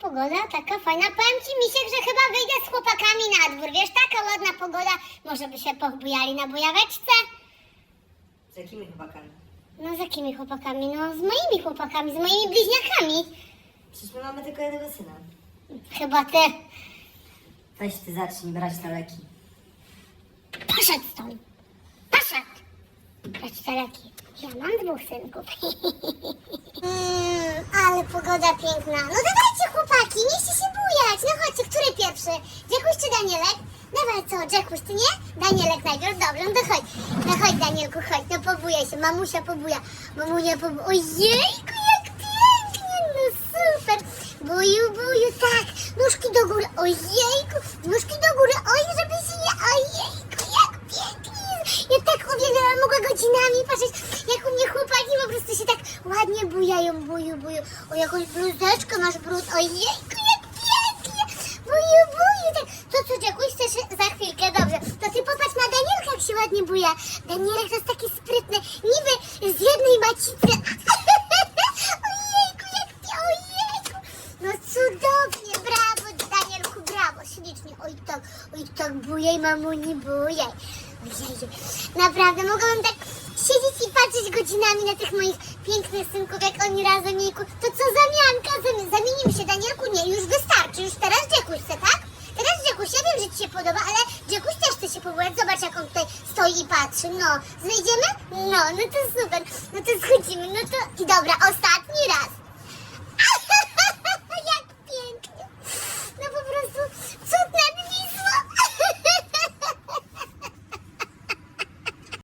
pogoda, taka fajna. Powiem ci, Misiek, że chyba wyjdę z chłopakami na dwór. Wiesz, taka ładna pogoda. Może by się pobujali na bujaweczce? Z jakimi chłopakami? No z jakimi chłopakami? No z moimi chłopakami, z moimi bliźniakami. Przecież my mamy tylko jednego syna. Chyba ty. Weź ty zacznij brać te leki. Poszedł stąd. Poszedł. Brać te leki. Ja mam dwóch synków. mm, ale pogoda piękna. No dawajcie chłopaki, nie chccie się bujać. No chodźcie, który pierwszy? Dziekuś czy Danielek? Dawaj co, Dziekuś, ty nie? Danielek najpierw, dobrze, no to chodź. No chodź Danielku, chodź, no pobujaj się. Mamusia pobuja. Mamunia pobuja. Ojejku, jak pięknie, no super. Buju, buju, tak. Nóżki do góry, ojejku. Nóżki do góry, oj, żeby się nie... Ojejku, jak pięknie. Ja tak uwielbiałam, mogę godzinami patrzeć, jak u mnie chłopaki po prostu się tak ładnie bujają, buju, buju. O, jakąś bluzeczkę masz brud, ojejku, jak pięknie. Buju, buju, tak. To co, Dziekuś, chcesz za chwilkę, dobrze. To ty popatrz na Danielka, jak się ładnie buja. Danielek to jest taki sprytny, niby z jednej macicy. ojejku, jak ty, ojejku. No cudownie, brawo, Danielku, brawo, ślicznie. Oj tak, oj tak, bujaj, mamuni, bujaj. Ojej, naprawdę, mogłabym tak siedzieć i patrzeć godzinami na tych moich pięknych synków, jak oni razem jejku. To co zamianka, Zam- zamienimy się, Danielku, nie, już wystarczy, już teraz Dziekuś tak? Teraz Dziekuś, ja wiem, że Ci się podoba, ale Dziekuś też chce się pobywać. Zobacz, jak on tutaj stoi i patrzy. No, znajdziemy? No, no to super. No to schodzimy. No to i dobra, ostatni.